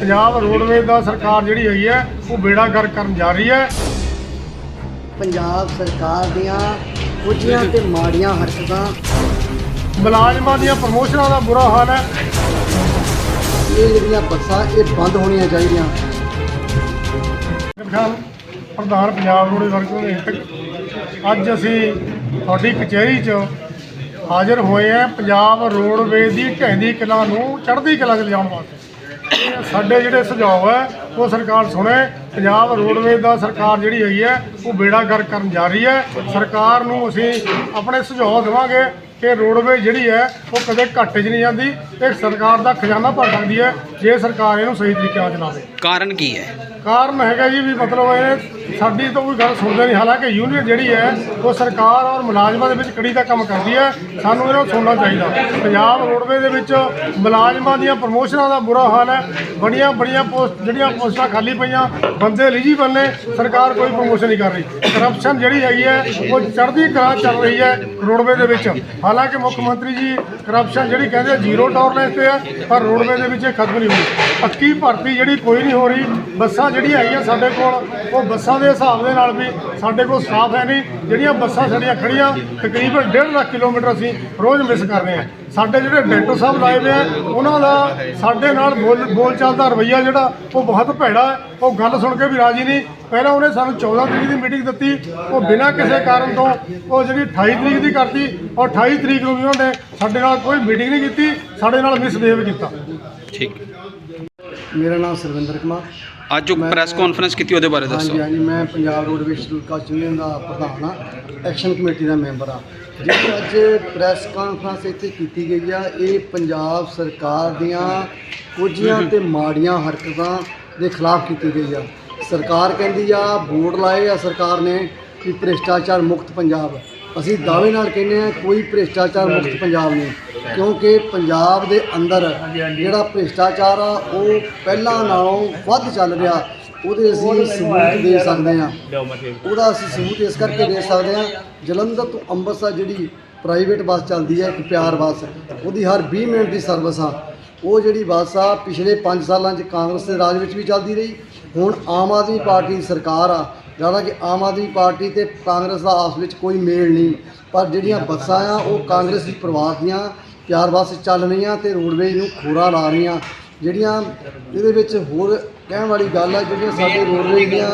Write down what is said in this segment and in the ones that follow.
Punjab roadways ਦਾ ਸਰਕਾਰ ਜਿਹੜੀ ਹੈਗੀ ਹੈ ਉਹ ਬੇੜਾ ਗਰ ਕਰਨ ਜਾ ਰਹੀ ਹੈ। ਪੰਜਾਬ ਸਰਕਾਰ ਦੀਆਂ ਕੁਝੀਆਂ ਤੇ ਮਾੜੀਆਂ ਹਰਕਤਾਂ। ਮੁਲਾਜ਼ਮਾਂ ਦੀਆਂ ਪ੍ਰਮੋਸ਼ਨਾਂ ਦਾ ਬੁਰਾ ਹਾਲ ਹੈ। ਇਹ ਜਿਹੜੀਆਂ ਬੱਸਾਂ ਇਹ ਬੰਦ ਹੋਣੀਆਂ ਚਾਹੀਦੀਆਂ। ਖਾਨ ਪ੍ਰਧਾਨ ਪੰਜਾਬ ਰੋਡ ਵਰਕਰ ਅੱਜ ਅਸੀਂ ਤੁਹਾਡੀ ਕਚਹਿਰੀ 'ਚ ਹਾਜ਼ਰ ਹੋਏ ਹਾਂ। ਪੰਜਾਬ ਰੋਡਵੇਜ਼ ਦੀ ਢਹਿੰਦੀ ਕਲਾ ਨੂੰ ਚੜ੍ਹਦੀ ਕਲਾ 'ਚ ਲਿਜਾਉਣ ਵਾਸਤੇ। ਸਾਡੇ ਜਿਹੜੇ ਸੁਝਾਅ ਹੈ, ਉਹ ਸਰਕਾਰ ਸੁਣੇ। ਪੰਜਾਬ ਰੋਡਵੇਜ਼ ਦਾ ਸਰਕਾਰ ਜਿਹੜੀ ਹੈਗੀ ਹੈ, ਉਹ ਬੇੜਾ ਗਰ ਕਰਨ ਜਾ ਰਹੀ ਹੈ। ਸਰਕਾਰ ਨੂੰ ਅਸੀਂ ਆਪਣੇ ਸੁਝਾਅ ਦੇਵਾਂਗੇ। ਕਿ ਰੋਡਵੇਜ਼ ਜਿਹੜੀ ਹੈ ਉਹ ਕਦੇ ਘਾਟੇ 'ਚ ਨਹੀਂ ਜਾਂਦੀ ਇਹ ਸਰਕਾਰ ਦਾ ਖਜ਼ਾਨਾ ਭਰ ਸਕਦੀ ਹੈ ਜੇ ਸਰਕਾਰ ਇਹਨੂੰ ਸਹੀ ਤਰੀਕੇ ਨਾਲ ਚਲਾਵੇ। ਕਾਰਨ ਕੀ ਹੈ? ਕਾਰਨ ਹੈਗਾ ਜੀ ਵੀ ਮਤਲਬ ਇਹ ਸਾਡੀ ਤਾਂ ਕੋਈ ਗੱਲ ਸੁਣਦੇ ਨਹੀਂ ਹਾਲਾਂਕਿ ਯੂਨੀਅਨ ਜਿਹੜੀ ਹੈ ਉਹ ਸਰਕਾਰ ਔਰ ਮੁਲਾਜ਼ਮਾਂ ਦੇ ਵਿੱਚ ਕੜੀ ਦਾ ਕੰਮ ਕਰਦੀ ਹੈ ਸਾਨੂੰ ਇਹਨਾਂ ਨੂੰ ਸੁਣਨਾ ਚਾਹੀਦਾ। ਪੰਜਾਬ ਰੋਡਵੇ ਦੇ ਵਿੱਚ ਮੁਲਾਜ਼ਮਾਂ ਦੀਆਂ ਪ੍ਰਮੋਸ਼ਨਾਂ ਦਾ ਬੁਰਾ ਹਾਲ ਹੈ ਬੜੀਆਂ ਬੜੀਆਂ ਪੋਸਟ ਜਿਹੜੀਆਂ ਪੋਸਟਾਂ ਖਾਲੀ ਪਈਆਂ ਬੰਦੇ ਐਲੀਜੀਬਲ ਨੇ ਸਰਕਾਰ ਕੋਈ ਪ੍ਰਮੋਸ਼ਨ ਨਹੀਂ ਕਰ ਰਹੀ। ਕਰਪਸ਼ਨ ਜਿਹੜੀ ਹੈਗੀ ਹੈ ਉਹ ਚੜ੍ਹਦੀ ਕਲਾ ਚੱਲ ਰਹੀ ਹੈ ਰੋਡਵੇ ਦੇ ਵਿੱਚ। ਹਾਲਾਂਕਿ ਮੁੱਖ ਮੰਤਰੀ ਜੀ ਕਰਪਸ਼ਨ ਜਿਹੜੀ ਕਹਿੰਦੇ ਜ਼ੀਰੋ ਟੋਲਰੈਂਸ ਤੇ ਹੈ ਪਰ ਰੋਡਵੇ ਦੇ ਵਿੱਚ ਇਹ ਖਤਮ ਨਹੀਂ ਹੋਈ ਪੱਕੀ ਭਰਤੀ ਜਿਹੜੀ ਕੋਈ ਨਹੀਂ ਹੋ ਰਹੀ, ਬੱਸਾਂ ਜਿਹੜੀਆਂ ਹੈਗੀਆਂ ਸਾਡੇ ਕੋਲ, ਉਹ ਬੱਸਾਂ ਦੇ ਹਿਸਾਬ ਦੇ ਨਾਲ ਵੀ ਸਾਡੇ ਕੋਲ ਸਟਾਫ ਹੈ ਨਹੀਂ। ਜਿਹੜੀਆਂ ਬੱਸਾਂ ਸਾਡੀਆਂ ਖੜੀਆਂ ਤਕਰੀਬਨ 1.5 ਲੱਖ ਕਿਲੋਮੀਟਰ ਅਸੀਂ ਰੋਜ਼ ਮਿਸ ਕਰ ਰਹੇ ਹਾਂ। ਸਾਡੇ ਜਿਹੜੇ ਡਾਇਰੈਕਟਰ ਸਾਹਿਬ ਲਾਏ ਹੋਏ ਆ, ਉਹਨਾਂ ਦਾ ਸਾਡੇ ਨਾਲ ਬੋਲ ਬੋਲਚਾਲ ਦਾ ਰਵੱਈਆ ਜਿਹੜਾ, ਉਹ ਬਹੁਤ ਭੈੜਾ ਹੈ। ਉਹ ਗੱਲ ਸੁਣ ਕੇ ਵੀ ਰਾਜੀ ਨਹੀਂ। ਪਹਿਲਾਂ ਉਹਨੇ ਸਾਨੂੰ 14 ਤਰੀਕ ਦੀ ਮੀਟਿੰਗ ਦਿੱਤੀ ਉਹ ਬਿਨਾਂ ਕਿਸੇ ਕਾਰਨ ਤੋਂ ਉਹ ਜਿਹੜੀ 28 ਤਰੀਕ ਦੀ ਕਰਤੀ ਔਰ 28 ਤਰੀਕ ਨੂੰ ਵੀ ਉਹਨੇ ਸਾਡੇ ਨਾਲ ਕੋਈ ਮੀਟਿੰਗ ਨਹੀਂ ਕੀਤੀ ਸਾਡੇ ਨਾਲ ਮਿਸਬਿਹੇਵ ਕੀਤਾ। ਠੀਕ। ਮੇਰਾ ਨਾਮ ਸਰਵਿੰਦਰ ਕੁਮਾਰ। ਅੱਜ ਜੋ ਪ੍ਰੈਸ ਕਾਨਫਰੰਸ ਕੀਤੀ ਉਹਦੇ ਬਾਰੇ ਦੱਸੋ। ਹਾਂਜੀ ਹਾਂਜੀ ਮੈਂ ਪੰਜਾਬ ਰੋਡਵੇਜ਼ ਕਾਸਟ ਯੂਨੀਅਨ ਦਾ ਪ੍ਰਧਾਨ ਹਾਂ ਐਕਸ਼ਨ ਕਮੇਟੀ ਦਾ ਮੈਂਬਰ ਹਾਂ। ਜਿਹੜੀ ਅੱਜ ਪ੍ਰੈਸ ਕਾਨਫਰੰਸ ਇੱਥੇ ਕੀਤੀ ਗਈ ਆ ਇਹ ਪੰਜਾਬ ਸਰਕਾਰ ਦੀਆਂ ਕੁਝੀਆਂ ਤੇ ਮਾੜੀਆਂ ਹਰਕਤਾਂ ਦੇ ਖਿਲਾਫ ਕੀਤੀ ਗਈ ਆ। ਸਰਕਾਰ ਕਹਿੰਦੀ ਆ ਬੋਰਡ ਲਾਏ ਆ ਸਰਕਾਰ ਨੇ ਕਿ ਭ੍ਰਿਸ਼ਟਾਚਾਰ ਮੁਕਤ ਪੰਜਾਬ। ਅਸੀਂ ਦਾਅਵੇ ਨਾਲ ਕਹਿੰਦੇ ਆ ਕੋਈ ਭ੍ਰਿਸ਼ਟਾਚਾਰ ਮੁਕਤ ਪੰਜਾਬ ਨਹੀਂ। ਕਿਉਂਕਿ ਪੰਜਾਬ ਦੇ ਅੰਦਰ ਜਿਹੜਾ ਭ੍ਰਿਸ਼ਟਾਚਾਰ ਆ ਉਹ ਪਹਿਲਾਂ ਨਾਲੋਂ ਵੱਧ ਚੱਲ ਰਿਹਾ। ਉਹਦੇ ਅਸੀਂ ਸਬੂਤ ਦੇ ਸਕਦੇ ਹਾਂ। ਉਹਦਾ ਅਸੀਂ ਸਬੂਤ ਇਸ ਕਰਕੇ ਦੇ ਸਕਦੇ ਹਾਂ ਜਲੰਧਰ ਤੋਂ ਅੰਮ੍ਰਿਤਸਰ ਜਿਹੜੀ ਪ੍ਰਾਈਵੇਟ ਬੱਸ ਚੱਲਦੀ ਹੈ ਇੱਕ ਪਿਆਰ ਬੱਸ ਉਹਦੀ ਹਰ 20 ਮਿੰਟ ਦੀ ਸਰਵਿਸ ਆ। ਉਹ ਜਿਹੜੀ ਬੱਸ ਆ ਪਿਛਲੇ 5 ਸਾਲਾਂ 'ਚ ਕਾਂਗਰਸ ਦੇ ਰਾਜ ਵਿੱਚ ਵੀ ਚੱਲਦੀ ਰਹੀ ਹੁਣ ਆਮ ਆਦਮੀ ਪਾਰਟੀ ਦੀ ਸਰਕਾਰ ਆ ਜਿਹੜਾ ਕਿ ਆਮ ਆਦਮੀ ਪਾਰਟੀ ਤੇ ਕਾਂਗਰਸ ਦਾ ਆਪਸ ਵਿੱਚ ਕੋਈ ਮੇਲ ਨਹੀਂ। ਪਰ ਜਿਹੜੀਆਂ ਬੱਸਾਂ ਆ ਉਹ ਕਾਂਗਰਸ ਦੀ ਪਰਿਵਾਰ ਦੀਆਂ ਪਿਆਰ ਬੱਸ ਚੱਲ ਰਹੀਆਂ ਤੇ ਰੋਡਵੇਜ਼ ਨੂੰ ਖੋਰਾ ਲਾ ਰਹੀਆਂ। ਜਿਹੜੀਆਂ ਇਹਦੇ ਵਿੱਚ ਹੋਰ ਕਹਿਣ ਵਾਲੀ ਗੱਲ ਆ ਜਿਹੜੀਆਂ ਸਾਡੇ ਰੋਡਵੇਜ਼ ਦੀਆਂ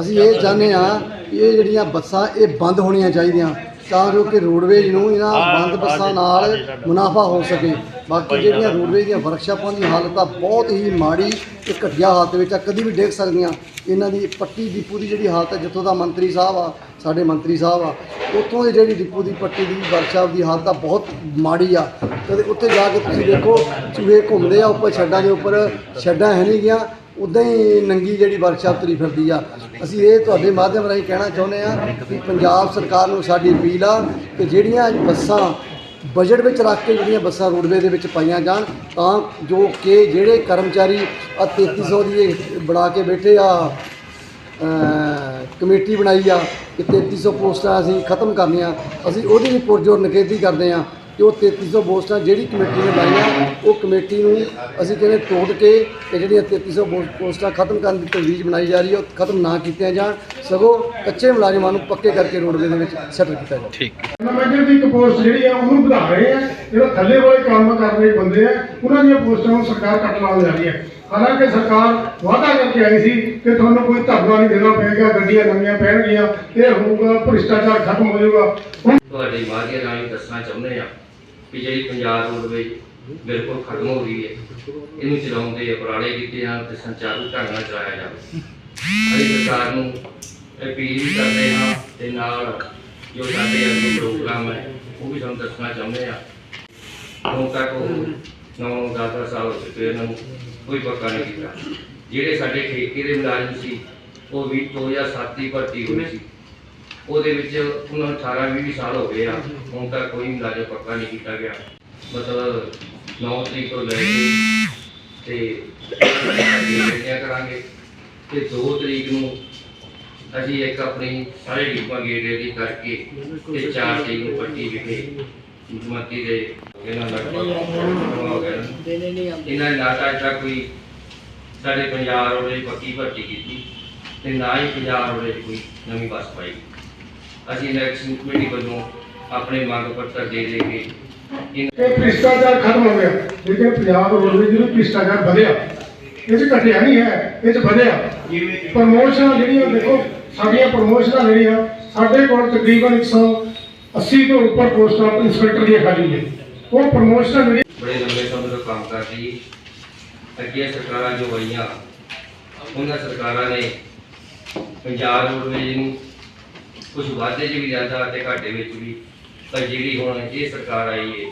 ਅਸੀਂ ਇਹ ਚਾਹੁੰਦੇ ਆ ਕਿ ਇਹ ਜਿਹੜੀਆਂ ਬੱਸਾਂ ਇਹ ਬੰਦ ਹੋਣੀਆਂ ਚਾਹੀਦੀਆਂ। ਤਾਂ ਜੋ ਕਿ ਰੋਡਵੇਜ਼ ਨੂੰ ਇਹਨਾਂ ਬੰਦ ਬੱਸਾਂ ਨਾਲ ਮੁਨਾਫਾ ਹੋ ਸਕੇ। ਬਾਕੀ ਜਿਹੜੀਆਂ ਰੋਡਵੇਜ਼ ਦੀਆਂ ਵਰਕਸ਼ਾਪਾਂ ਦੀ ਹਾਲਤ ਆ ਬਹੁਤ ਹੀ ਮਾੜੀ ਤੇ ਘਟੀਆ ਹਾਲਤ ਵਿੱਚ ਆ ਕਦੀ ਵੀ ਡੇਗ ਸਕਦੀਆਂ। ਇਹਨਾਂ ਦੀ ਪੱਟੀ ਦੀ ਜਿਹੜੀ ਹਾਲਤ ਹੈ ਜਿੱਥੋਂ ਦਾ ਮੰਤਰੀ ਸਾਹਿਬ ਆ ਸਾਡੇ ਮੰਤਰੀ ਸਾਹਿਬ ਆ ਉੱਥੋਂ ਦੀ ਜਿਹੜੀ ਡਿਪੂ ਦੀ ਪੱਟੀ ਦੀ ਵਰਕਸ਼ਾਪ ਦੀ ਹਾਲਤ ਆ ਬਹੁਤ ਮਾੜੀ ਆ। ਕਦੇ ਉੱਥੇ ਜਾ ਕੇ ਤੁਸੀਂ ਦੇਖੋ ਚੂਹੇ ਘੁੰਮਦੇ ਆ ਉੱਪਰ ਛੱਡਾਂ ਦੇ ਉੱਪਰ ਛੱਡਾਂ ਹੈ ਨਹੀਂ ਗਿਆ ਉਦਾਂ ਹੀ ਨੰਗੀ ਜਿਹੜੀ ਵਰਕਸ਼ਾਪ ਤੁਰੀ ਫਿਰਦੀ ਆ। ਅਸੀਂ ਇਹ ਤੁਹਾਡੇ ਮਾਧਿਅਮ ਰਾਹੀਂ ਕਹਿਣਾ ਚਾਹੁੰਦੇ ਆ ਕਿ ਪੰਜਾਬ ਸਰਕਾਰ ਨੂੰ ਸਾਡੀ ਅਪੀਲ ਆ ਕਿ ਜਿਹੜੀਆਂ ਬੱਸਾਂ ਬਜਟ ਵਿੱਚ ਰੱਖ ਕੇ ਜਿਹੜੀਆਂ ਬੱਸਾਂ ਰੋਡਵੇ ਦੇ ਵਿੱਚ ਪਾਈਆਂ ਜਾਣ, ਤਾਂ ਜੋ ਕਿ ਜਿਹੜੇ ਕਰਮਚਾਰੀ ਆ 3300 ਦੀ ਬਣਾ ਕੇ ਬੈਠੇ ਆ ਕਮੇਟੀ ਬਣਾਈ ਆ ਕਿ 3300 ਪੋਸਟਾਂ ਅਸੀਂ ਖਤਮ ਕਰਨੀਆਂ। ਅਸੀਂ ਉਹਦੀ ਵੀ ਪੁਰਜੋਰ ਨਿਖੇਧੀ ਕਰਦੇ ਆ ਕਿ ਉਹ 3300 ਪੋਸਟਾਂ ਜਿਹੜੀ ਕਮੇਟੀ ਨੇ ਬਣਾਈਆਂ ਉਹ ਕਮੇਟੀ ਨੂੰ ਅਸੀਂ ਕਹਿੰਦੇ ਤੋੜ ਕੇ ਤੇ ਜਿਹੜੀਆਂ 3300 ਪੋ- ਪੋਸਟਾਂ ਖਤਮ ਕਰਨ ਦੀ ਤਜਵੀਜ਼ ਬਣਾਈ ਜਾ ਰਹੀ ਹੈ ਉਹ ਖਤਮ ਨਾ ਕੀਤੀਆਂ ਜਾਣ ਸਗੋਂ ਕੱਚੇ ਮੁਲਾਜ਼ਮਾਂ ਨੂੰ ਪੱਕੇ ਕਰਕੇ ਰੋਡਵੇ ਦੇ ਵਿੱਚ ਸੈਟਲ ਕੀਤਾ ਜਾਵੇ। ਠੀਕ। ਮੈਨੇਜਰ ਦੀ ਇੱਕ ਪੋਸਟ ਜਿਹੜੀ ਆ ਉਹਨੂੰ ਵਧਾ ਰਹੇ ਆ ਜਿਹੜਾ ਥੱਲੇ ਵਾਲੇ ਕੰਮ ਕਰ ਰਹੇ ਬੰਦੇ ਆ ਉਹਨਾਂ ਦੀਆਂ ਪੋਸਟਾਂ ਨੂੰ ਸਰਕਾਰ ਕੱਟ ਲਾਉਣ ਜਾ ਰਹੀ ਹੈ। ਹਾਲਾਂਕਿ ਸਰਕਾਰ ਵਾਅਦਾ ਕਰਕੇ ਆਈ ਸੀ ਕਿ ਤੁਹਾਨੂੰ ਕੋਈ ਧਰਨਾ ਨਹੀਂ ਦੇਣਾ ਪਏਗਾ, ਗੱਡੀਆਂ ਨਵੀਆਂ ਪੈਣਗੀਆਂ, ਇਹ ਹੋਊਗਾ, ਭ੍ਰਿਸ਼ਟਾਚਾਰ ਖਤਮ ਹੋ ਜਾਊਗਾ। ਤੁਹਾਡੇ ਮਾਧਿਅਮ ਰਾਹੀਂ ਦੱਸਣਾ ਚਾਹੁੰਦੇ ਆ ਕਿ ਜਿਹੜੀ ਪੰਜਾਬ ਰੋਡਵੇਜ਼ ਬਿਲਕੁਲ ਖਤਮ ਹੋ ਰਹੀ ਹੈ। ਇਹਨੂੰ ਚਲਾਉਣ ਦੇ ਉਪਰਾਲੇ ਕੀਤੇ ਹਨ ਤੇ ਸੰਚਾਰੂ ਢੰਗ ਨਾਲ ਚਲਾਇਆ ਜਾਵੇ। ਅਸੀਂ ਸਰਕਾਰ ਨੂੰ ਅਪੀਲ ਕਰਦੇ ਹਾਂ ਤੇ ਨਾਲ ਜੋ ਸਾਡੇ ਅੱਗੇ ਪ੍ਰੋਗਰਾਮ ਹੈ, ਉਹ ਵੀ ਤੁਹਾਨੂੰ ਦੱਸਣਾ ਚਾਹੁੰਦੇ ਆ ਹੁਣ ਤੱਕ ਉਹ 9-10 ਸਾਲ ਹੋ ਚੁੱਕੇ ਇਹਨਾਂ ਨੂੰ। ਕੋਈ ਪੱਕਾ ਨਹੀਂ ਕੀਤਾ। ਜਿਹੜੇ ਸਾਡੇ ਠੇਕੇ ਦੇ ਮੁਲਾਜ਼ਮ ਸੀ ਉਹ ਵੀ 2007 ਦੀ ਭਰਤੀ ਹੋਈ ਸੀ। ਉਹਦੇ ਵਿੱਚ ਉਹਨਾਂ ਨੂੰ 18 20 ਸਾਲ ਹੋ ਗਏ ਆ। ਹੁਣ ਤੱਕ ਕੋਈ ਮੁਲਾਜ਼ਮ ਪੱਕਾ ਨਹੀਂ ਕੀਤਾ ਗਿਆ। ਮਤਲਬ 9 ਤਰੀਕ ਤੋਂ ਲੈ ਕੇ ਤੇ ਬੇਨਤੀਆਂ ਕਰਾਂਗੇ। ਤੇ 2 ਤਰੀਕ ਨੂੰ ਅਸੀਂ ਇੱਕ ਆਪਣੀ ਸਾਰੇ ਡੀਪਾਂ ਗੇਟ ਦੀ ਕਰਕੇ ਤੇ 4 ਤਰੀਕ ਨੂੰ ਪੱਟੀ ਵਿਖੇ ਮੁੱਖ ਮੰਤਰੀ ਦੇ ਇਹਨਾਂ ਦਾ ਹੋ ਗਿਆ। ਇਹਨਾਂ ਨੇ ਨਾ ਤਾਂ ਅੱਜ ਕੋਈ, ਸਾਡੇ ਪੰਜਾਬ ਰੋਡ ਦੀ ਪੱਕੀ ਭਰਤੀ ਕੀਤੀ ਤੇ ਨਾ ਹੀ ਪੰਜਾਬ ਰੋਡ ਦੀ ਕੋਈ ਨਵੀਂ ਬੱਸ ਪਾਈ। ਅਸੀਂ ਇਲੈਕਸ਼ਨ ਕਮੇਟੀ ਵੱਲੋਂ ਆਪਣੇ ਮੰਗ ਪੱਤਰ ਦੇ ਦੇ ਕੇ ਇਹ ਭ੍ਰਿਸ਼ਟਾਚਾਰ ਖਤਮ ਹੋ ਗਿਆ। ਲੇਕਿਨ ਪੰਜਾਬ ਰੋਡਵੇਜ਼ ਵਿੱਚ ਭ੍ਰਿਸ਼ਟਾਚਾਰ ਵਧਿਆ, ਇਹ 'ਚ ਘਟਿਆ ਨਹੀਂ ਹੈ, ਇਹ 'ਚ ਵਧਿਆ। ਪ੍ਰਮੋਸ਼ਨਾਂ ਜਿਹੜੀਆਂ ਦੇਖੋ, ਸਾਡੀਆਂ ਪ੍ਰਮੋਸ਼ਨਾਂ ਜਿਹੜੀਆਂ, ਸਾਡੇ ਕੋਲ ਤਕਰੀਬਨ 180 ਤੋਂ ਉੱਪਰ ਪੋਸਟਾਂ ਇੰਸਪੈਕਟਰ ਦੀਆਂ ਖਾਲੀ ਨੇ। ਉਹ ਪ੍ਰਮੋਸ਼ਨਾਂ ਜਿਹੜੀ ਬੜੇ ਲੰਬੇ ਸਮੇਂ ਤੋਂ ਕੰਮ ਕਰਦੀ ਅੱਗੇ ਸਰਕਾਰਾਂ ਜੋ ਆਈਆਂ, ਉਹਨਾਂ ਸਰਕਾਰਾਂ ਨੇ ਪੰਜਾਬ ਰੋਡਵੇਜ਼ ਨੂੰ ਕੁਝ ਵਾਧੇ 'ਚ ਵੀ ਲਿਆਂਦਾ ਤੇ ਘਾਟੇ ਵਿੱਚ ਵੀ, ਪਰ ਜਿਹੜੀ ਹੁਣ ਇਹ ਸਰਕਾਰ ਆਈ ਹੈ